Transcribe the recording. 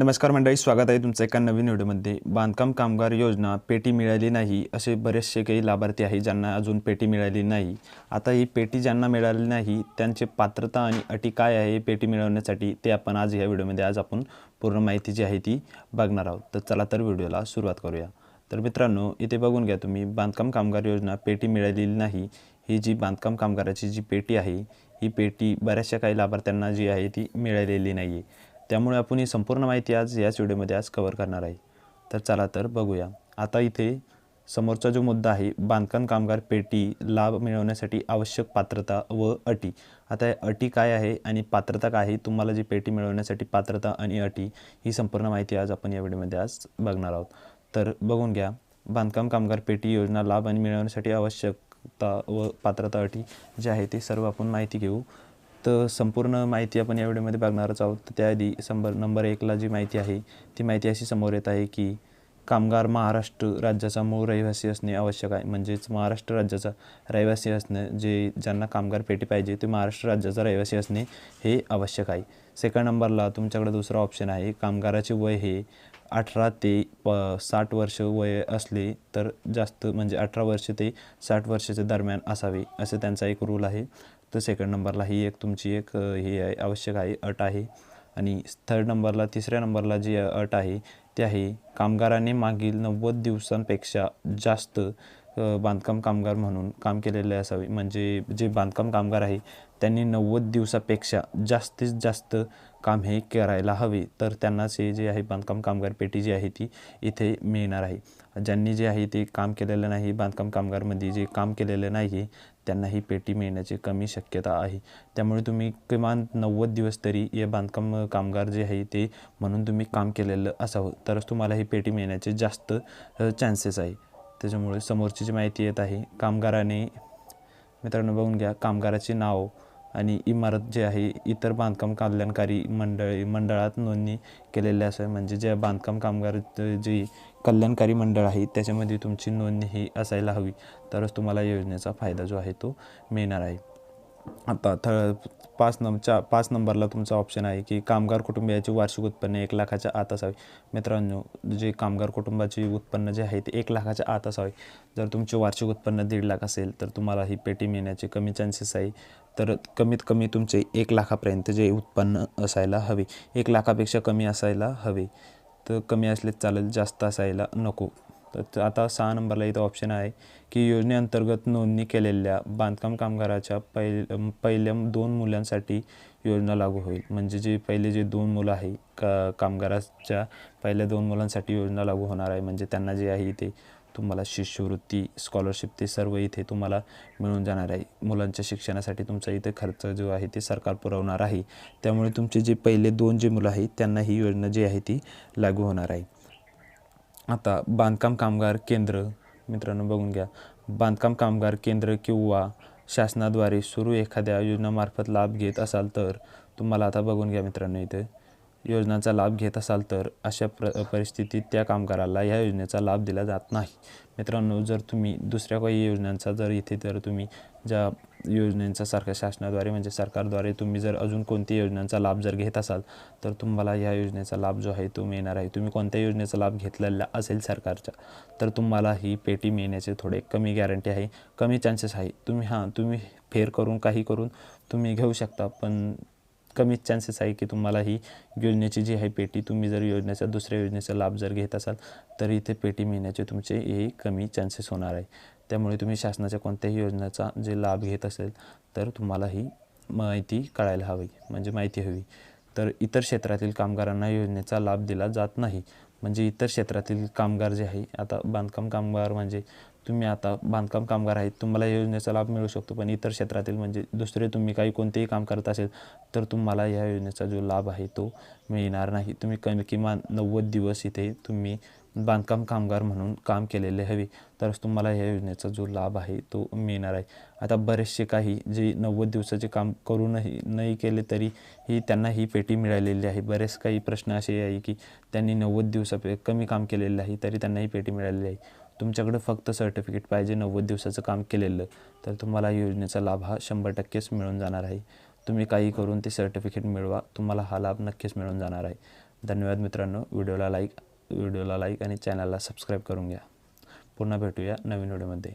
नमस्कार मंडळी स्वागत आहे तुमचं एका नवीन व्हिडिओमध्ये. बांधकाम कामगार योजना पेटी मिळाली नाही असे बरेचसे काही लाभार्थी आहे ज्यांना अजून पेटी मिळाली नाही. आता ही पेटी ज्यांना मिळाली नाही त्यांचे पात्रता आणि अटी काय आहे पेटी मिळवण्यासाठी ते आपण आज या व्हिडिओमध्ये आज आपण पूर्ण माहिती जी आहे ती बघणार आहोत. तर चला तर व्हिडिओला सुरुवात करूया. तर मित्रांनो इथे बघून घ्या तुम्ही बांधकाम कामगार योजना पेटी मिळालेली नाही. ही जी बांधकाम कामगाराची जी पेटी आहे ही पेटी बऱ्याचशा काही लाभार्थ्यांना जी आहे ती मिळालेली नाही आहे त्यामुळे आपण ही संपूर्ण माहिती आज याच व्हिडिओमध्ये आज कवर करणार आहे. तर चला तर बघूया. आता इथे समोरचा जो मुद्दा आहे बांधकाम कामगार पेटी लाभ मिळवण्यासाठी आवश्यक पात्रता व अटी. आता या अटी काय आहे आणि पात्रता काय आहे तुम्हाला जी पेटी मिळवण्यासाठी पात्रता आणि अटी ही संपूर्ण माहिती आज आपण या व्हिडिओमध्ये आज बघणार आहोत. तर बघून घ्या बांधकाम कामगार पेटी योजना लाभ आणि मिळवण्यासाठी आवश्यकता व पात्रता अटी जे आहे ते सर्व आपण माहिती घेऊ. तर संपूर्ण माहिती आपण या व्हिडिओमध्ये बघणारच आहोत. तर त्याआधी संबर नंबर एकला जी माहिती आहे ती माहिती अशी समोर येत आहे की कामगार महाराष्ट्र राज्याचा मूळ रहिवासी असणे आवश्यक आहे. म्हणजेच महाराष्ट्र राज्याचा रहिवासी असणं जे ज्यांना कामगार पेटी पाहिजे ते महाराष्ट्र राज्याचा रहिवासी असणे हे आवश्यक आहे. सेकंड नंबरला तुमच्याकडे दुसरा ऑप्शन आहे. कामगाराचे वय हे अठरा ते प साठ वर्ष वय असले तर जास्त म्हणजे अठरा वर्ष ते साठ वर्षाच्या दरम्यान असावे असं त्यांचा एक रूल आहे. तर सेकंड नंबरला ही एक तुमची एक हे ही आहे आवश्यक आहे अट आहे. आणि थर्ड नंबरला तिसऱ्या नंबरला जी अट आहे ती आहे कामगाराने मागील नव्वद दिवसांपेक्षा जास्त बांधकाम कामगार म्हणून काम केलेले असावे. म्हणजे जे बांधकाम कामगार आहे त्यांनी नव्वद दिवसापेक्षा जास्तीत जास्त काम हे करायला हवे. तर त्यांनाच हे जे आहे बांधकाम कामगार पेटी जी आहे ती इथे मिळणार आहे. ज्यांनी जे आहे ते काम केलेलं नाही बांधकाम कामगारमध्ये जे काम केलेलं नाही त्यांना ही पेटी मिळण्याची कमी शक्यता आहे. त्यामुळे तुम्ही किमान नव्वद दिवस तरी या बांधकाम कामगार जे आहे ते म्हणून तुम्ही काम केलेलं असावं. तरच तुम्हाला ही पेटी मिळण्याचे जास्त चान्सेस आहे. त्याच्यामुळे समोरची जी माहिती येत आहे कामगाराने मित्रांनो बघून घ्या कामगाराचे नाव आणि इमारत जे आहे इतर बांधकाम कल्याणकारी मंडळी मंडळात नोंदणी केलेली असं म्हणजे जे बांधकाम कामगार जे कल्याणकारी मंडळ आहे त्याच्यामध्ये तुमची नोंदणी ही असायला हवी. तरच तुम्हाला योजनेचा फायदा जो आहे तो मिळणार आहे. आता थ पाच नंबरच्या पाच नंबरला तुमचा ऑप्शन आहे की कामगार कुटुंबियाचे वार्षिक उत्पन्न एक लाखाच्या आत असावे. मित्रांनो जे कामगार कुटुंबाचे उत्पन्न जे आहे ते एक लाखाच्या आत असावे. जर तुमचे वार्षिक उत्पन्न दीड लाख असेल तर तुम्हाला ही पेटी मिळण्याचे कमी चान्सेस आहे. तर कमीत कमी तुमचे एक लाखापर्यंत जे उत्पन्न असायला हवे. एक लाखापेक्षा कमी असायला हवे. तर कमी असले चालेल जास्त असायला नको. तर आता सहा नंबरला इथं ऑप्शन आहे की योजनेअंतर्गत नोंदणी केलेल्या बांधकाम कामगाराच्या पहि पहिल्या दोन मुलांसाठी योजना लागू होईल. म्हणजे जे पहिले जे दोन मुलं आहे का कामगाराच्या पहिल्या दोन मुलांसाठी योजना लागू होणार आहे. म्हणजे त्यांना जे आहे इथे तुम्हाला शिष्यवृत्ती स्कॉलरशिप ते सर्व इथे तुम्हाला मिळून जाणार आहे. मुलांच्या शिक्षणासाठी तुमचा इथे खर्च जो आहे ते सरकार पुरवणार आहे. त्यामुळे तुमचे जे पहिले दोन जे मुलं आहेत त्यांना ही योजना जी आहे ती लागू होणार आहे. आता बांधकाम कामगार केंद्र मित्रांनो बघून घ्या. बांधकाम कामगार केंद्र किंवा शासनाद्वारे सुरू एखाद्या योजनामार्फत लाभ घेत असाल तर तुम्हाला आता बघून घ्या मित्रांनो इथे. योजनांचा लाभ घेत असाल तर अशा प्र परिस्थितीत त्या कामगाराला ह्या योजनेचा लाभ दिला जात नाही. मित्रांनो जर तुम्ही दुसऱ्या काही योजनांचा जर इथे जर तुम्ही ज्या योजनेचा सरकार शासनाद्वारे म्हणजे सरकारद्वारे तुम्ही जर अजून कोणत्या योजनांचा लाभ जर घेत असाल तर तुम्हाला ह्या योजनेचा लाभ जो आहे तो मिळणार आहे. तुम्ही कोणत्या योजनेचा लाभ घेतलेला असेल सरकारच्या तर तुम्हाला ही पेटी मिळण्याचे थोडे कमी गॅरंटी आहे. कमी चान्सेस आहे. तुम्ही हां तुम्ही फेर करून काही करून तुम्ही घेऊ शकता पण कमीच चान्सेस आहे की तुम्हाला ही योजनेची जी आहे पेटी तुम्ही जर योजनेचा दुसऱ्या योजनेचा लाभ जर घेत असाल तर इथे पेटी मिळण्याचे तुमचे हे कमी चान्सेस होणार आहे. त्यामुळे तुम्ही शासनाच्या कोणत्याही योजनेचा जे लाभ घेत असेल तर तुम्हाला ही माहिती कळायला हवी म्हणजे माहिती हवी. तर इतर क्षेत्रातील कामगारांना योजनेचा लाभ दिला जात नाही. म्हणजे इतर क्षेत्रातील कामगार जे आहे आता बांधकाम कामगार म्हणजे तुम्ही आता बांधकाम कामगार आहेत तुम्हाला या योजनेचा लाभ मिळू शकतो पण इतर क्षेत्रातील म्हणजे दुसरे तुम्ही काही कोणतेही काम करत असेल तर तुम्हाला या योजनेचा जो लाभ आहे तो मिळणार नाही. तुम्ही कमी किमान नव्वद दिवस इथे तुम्ही बांधकाम कामगार म्हणून काम केलेले हवे तरच तुम्हाला या योजनेचा जो लाभ आहे तो मिळणार आहे. आता बरेचसे काही जे नव्वद दिवसाचे काम करूनही नाही केले तरी ही त्यांना ही पेटी मिळालेली आहे. बरेच काही प्रश्न असे आहे की त्यांनी नव्वद दिवसापे कमी काम केलेलं आहे तरी त्यांना ही पेटी मिळालेली आहे. तुमच्याकडे फक्त सर्टिफिकेट पाहिजे नव्वद दिवसाचं काम केलेलं तर तुम्हाला योजनेचा लाभ हा शंभर टक्केच मिळून जाणार आहे. तुम्ही काही करून ते सर्टिफिकेट मिळवा तुम्हाला हा लाभ नक्कीच मिळून जाणार आहे. धन्यवाद मित्रांनो व्हिडिओला लाईक व्हिडिओला लाईक आणि चॅनलला सबस्क्राईब करून घ्या. पुन्हा भेटूया नवीन व्हिडिओमध्ये.